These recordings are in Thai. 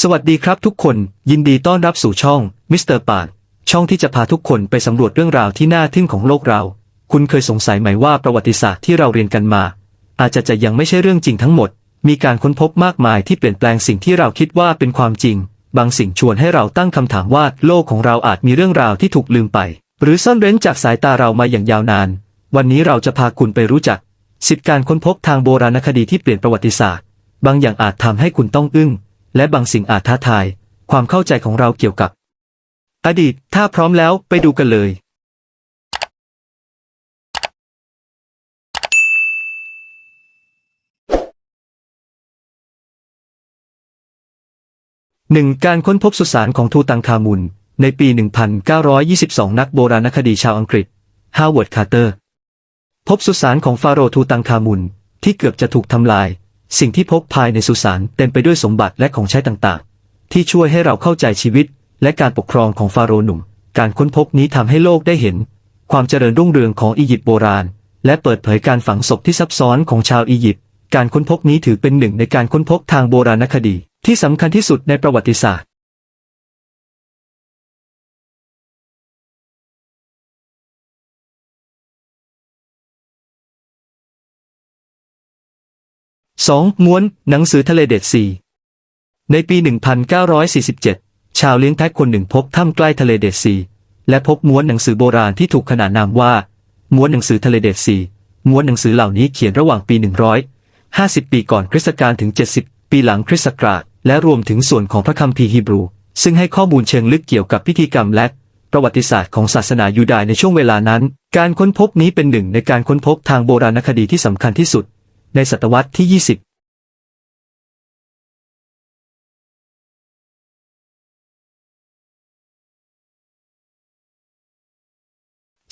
สวัสดีครับทุกคนยินดีต้อนรับสู่ช่องมิสเตอร์ปานช่องที่จะพาทุกคนไปสำรวจเรื่องราวที่น่าทึ่งของโลกเรา คุณเคยสงสัยไหมว่าประวัติศาสตร์ที่เราเรียนกันมา อาจจะจะยังไม่ใช่เรื่องจริงทั้งหมด มีการค้นพบมากมายที่เปลี่ยนแปลงสิ่งที่เราคิดว่าเป็นความจริง บางสิ่งชวนให้เราตั้งคำถามว่าโลกของเราอาจมีเรื่องราวที่ถูกลืมไป หรือซ่อนเร้นจากสายตาเรามาอย่างยาวนาน วันนี้เราจะพาคุณไปรู้จักสิทธิการค้นพบทางโบราณคดีที่เปลี่ยนประวัติศาสตร์ บางอย่างอาจทำให้คุณต้องอึ้ง และบางสิ่งอาจท้าทาย ความเข้าใจของเราเกี่ยวกับ อดีต ถ้าพร้อมแล้วไปดูกันเลยหนึ่งการค้นพบสุสานของทูตังคามุน ในปี 1922 นักโบราณคดีชาวอังกฤษฮาวเวิร์ดคาร์เตอร์ พบสุสานของฟาโรห์ทูตังคามุน ที่เกือบจะถูกทำลาย สิ่งที่พบภายในสุสานเต็มไปด้วยสมบัติและของใช้ต่างๆ ที่ช่วยให้เราเข้าใจชีวิต และการปกครองของฟาโรห์หนุ่ม การค้นพบนี้ทำให้โลกได้เห็น ความเจริญรุ่งเรืองของอียิปต์โบราณ และเปิดเผยการฝังศพที่ซับซ้อนของชาวอียิปต์ การค้นพบนี้ถือเป็นหนึ่งในการค้นพบทางโบราณคดี ที่สำคัญที่สุดในประวัติศาสตร์ 2. ม้วน หนังสือทะเลเด็ดซีในปี 1947 ชาวเลี้ยงแพะคนหนึ่งพบถ้ำใกล้ทะเลเด็ดซีและพบม้วนหนังสือโบราณที่ถูกขนานนามว่า ม้วนหนังสือทะเลเด็ดซีม้วนหนังสือเหล่านี้เขียนระหว่างปี 150 ปีก่อนคริสตกาลถึง 70 ปีหลังคริสต์กราช และรวมถึงส่วนของพระคัมภีร์ฮีบรู ซึ่งให้ข้อมูลเชิงลึกเกี่ยวกับพิธีกรรมและประวัติศาสตร์ของศาสนายูดาห์ในช่วงเวลานั้น การค้นพบนี้เป็นหนึ่งในการค้นพบทางโบราณคดีที่สำคัญที่สุด ในศตวรรษที่ 20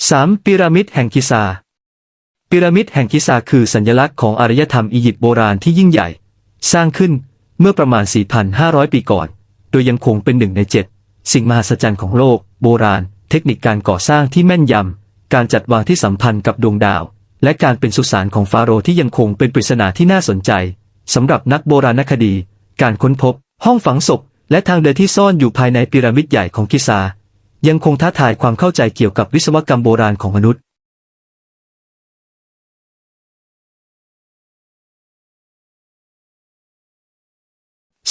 3. พีระมิดแห่งกิซาพีระมิดแห่งกิซาคือสัญลักษณ์ของอารยธรรมอียิปต์โบราณที่ยิ่งใหญ่ สร้างขึ้นเมื่อประมาณ 4,500 ปีก่อน โดยยังคงเป็นหนึ่งในเจ็ดสิ่งมหัศจรรย์ของโลก โบราณ เทคนิคการก่อสร้างที่แม่นยำ การจัดวางที่สัมพันธ์กับดวงดาว และการเป็นสุสานของฟาโรห์ที่ยังคงเป็นปริศนาที่น่าสนใจสำหรับนักโบราณคดี การค้นพบ ห้องฝังศพ และทางเดินที่ซ่อนอยู่ภายในพีระมิดใหญ่ของกิซา ยังคงท้าทายความเข้าใจเกี่ยวกับวิศวกรรมโบราณของมนุษย์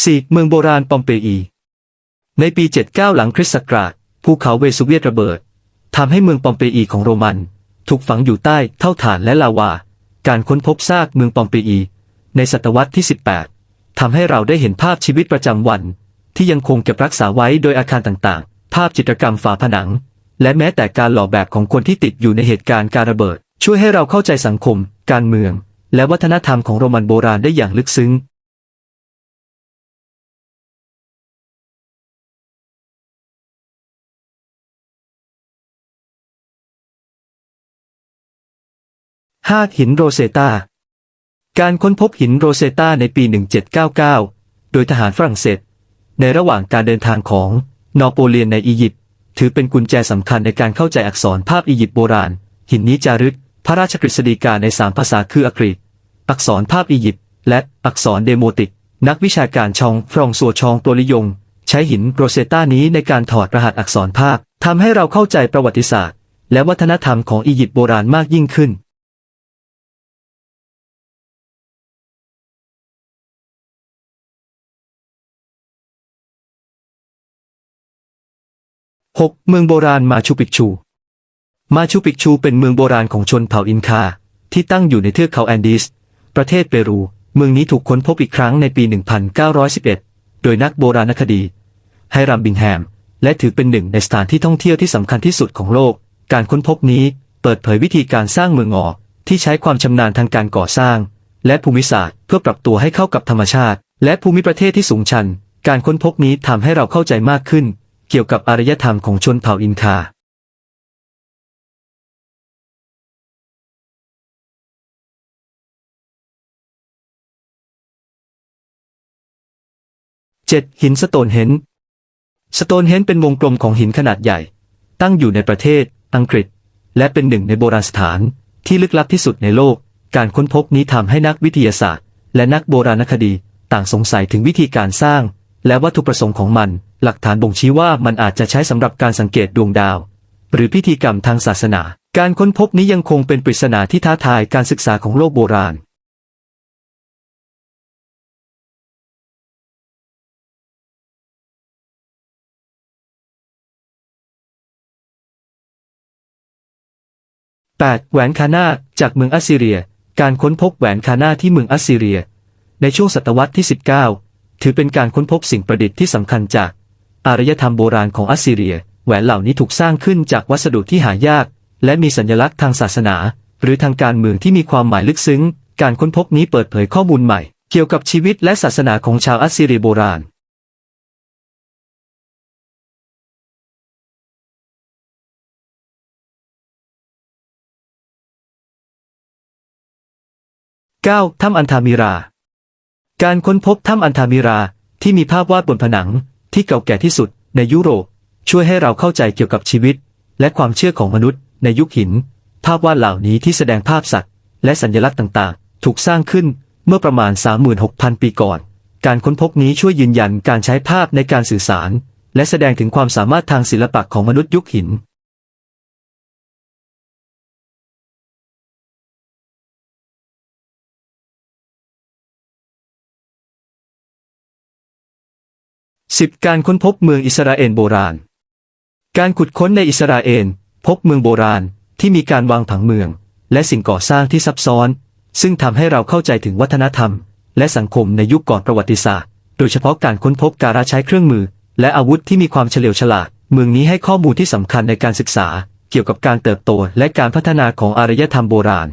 4. เมืองโบราณปอมเปอี ในปี 79 หลังคริสต์ศักราช ภูเขาเวสุเวียตระเบิดทำให้เมืองปอมเปอีของโรมัน ถูกฝังอยู่ใต้เท่าฐานและลาวา การค้นพบซากเมืองปอมเปอี ในศตวรรษที่ 18ทำให้เราได้เห็นภาพชีวิตประจำวัน ที่ยังคงเก็บรักษาไว้โดยอาคารต่างๆ ภาพจิตรกรรมฝาผนัง และแม้แต่การหล่อแบบของคนที่ติดอยู่ในเหตุการณ์การระเบิด ช่วยให้เราเข้าใจสังคม การเมือง และวัฒนธรรมของโรมันโบราณได้อย่างลึกซึ้ง 5. หินโรเซตาการค้นพบหินโรเซตาในปี 1799 โดยทหารฝรั่งเศส ในระหว่างการเดินทางของนอโปเลียนในอียิปต์ถือเป็นกุญแจสำคัญในการเข้าใจอักษรภาพอียิปต์โบราณ หินนี้จารึก พระราชกฤษฎีกาในสามภาษาคืออักฤษ อักษรภาพอียิปต์และอักษรเดโมติก นักวิชาการชองฟรองซัวชองตัวลิยง ใช้หินโรเซตานี้ในการถอดรหัสอักษรภาพทำให้เราเข้าใจประวัติศาสตร์ และวัฒนธรรมของอียิปต์โบราณมากยิ่งขึ้น 6. เมืองโบราณมาชูปิกชู มาชูปิกชูเป็นเมืองโบราณของชนเผ่าอินคา ที่ตั้งอยู่ในเทือกเขาแอนดีส ประเทศเปรู เมืองนี้ถูกค้นพบอีกครั้งในปี 1911 โดยนักโบราณคดี ไฮรัมบิงแฮม และถือเป็นหนึ่งในสถานที่ท่องเที่ยวที่สำคัญที่สุดของโลก การค้นพบนี้เปิดเผยวิธีการสร้างเมืองออกที่ใช้ความชำนาญทางการก่อสร้าง และภูมิศาสตร์เพื่อปรับตัวให้เข้ากับธรรมชาติ และภูมิประเทศที่สูงชัน การค้นพบนี้ทำให้เราเข้าใจมากขึ้น เกี่ยวกับอารยธรรมของชนเผ่าอินคา 7. หินสโตนเฮนสโตนเฮนเป็นวงกลมของหินขนาดใหญ่ ตั้งอยู่ในประเทศ อังกฤษ และเป็นหนึ่งในโบราณสถานที่ลึกลับที่สุดในโลก การค้นพบนี้ทำให้นักวิทยาศาสตร์ และนักโบราณคดีต่างสงสัยถึงวิธีการสร้าง และวัตถุประสงค์ของมัน หลักฐานบ่งชี้ว่ามันอาจจะใช้สำหรับการสังเกตดวงดาว หรือพิธีกรรมทางศาสนา การค้นพบนี้ยังคงเป็นปริศนาที่ท้าทายการศึกษาของโลกโบราณ 8. แหวนคานาจากเมืองอัสซีเรีย การค้นพบแหวนคานาที่เมืองอัสซีเรีย ในช่วงศตวรรษที่ 19 ถือเป็นการค้นพบสิ่งประดิษฐ์ที่สำคัญจาก อารยธรรมโบราณของอัสซีเรีย แหวนเหล่านี้ถูกสร้างขึ้นจากวัสดุที่หายาก และมีสัญลักษณ์ทางศาสนา หรือทางการเมืองที่มีความหมายลึกซึ้ง การค้นพบนี้เปิดเผยข้อมูลใหม่ เกี่ยวกับชีวิตและศาสนาของชาวอัสซีเรียโบราณ 9. ถ้ำอันธามิรา การค้นพบถ้ำอันธามิราที่มีภาพวาดบนผนัง ที่เก่าแก่ที่สุดในยุโรป ช่วยให้เราเข้าใจเกี่ยวกับชีวิต และความเชื่อของมนุษย์ ในยุคหิน ภาพวาดเหล่านี้ที่แสดงภาพสัตว์ และสัญลักษณ์ต่างๆ ถูกสร้างขึ้นเมื่อประมาณ 36,000 ปีก่อน การค้นพบนี้ช่วยยืนยันการใช้ภาพในการสื่อสาร และแสดงถึงความสามารถทางศิลปะของมนุษย์ยุคหิน 10. การค้นพบเมืองอิสราเอลโบราณ การขุดค้นในอิสราเอลพบเมืองโบราณที่มีการวางผังเมือง และสิ่งก่อสร้างที่ซับซ้อน ซึ่งทำให้เราเข้าใจถึงวัฒนธรรม และสังคมในยุคก่อนประวัติศาสตร์ โดยเฉพาะการค้นพบการใช้เครื่องมือ และอาวุธที่มีความเฉลียวฉลาด เมืองนี้ให้ข้อมูลที่สำคัญในการศึกษา เกี่ยวกับการเติบโตและการพัฒนาของอารยธรรมโบราณ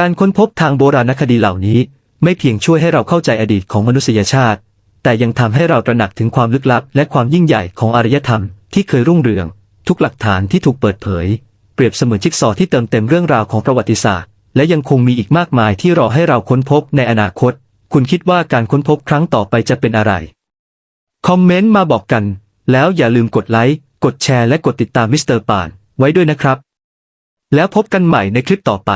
การค้นพบทางโบราณคดีเหล่านี้ ไม่เพียงช่วยให้เราเข้าใจอดีตของมนุษยชาติ แต่ยังทำให้เราตระหนักถึงความลึกลับ และความยิ่งใหญ่ของอารยธรรมที่เคยรุ่งเรือง ทุกหลักฐานที่ถูกเปิดเผย เปรียบเสมือนจิ๊กซอว์ที่เติมเต็มเรื่องราวของประวัติศาสตร์ และยังคงมีอีกมากมายที่รอให้เราค้นพบในอนาคต คุณคิดว่าการค้นพบครั้งต่อไปจะเป็นอะไร คอมเมนต์มาบอกกัน แล้วอย่าลืมกดไลค์กดแชร์และกดติดตามมิสเตอร์ป่านไว้ด้วยนะครับ แล้วพบกันใหม่ในคลิปต่อไป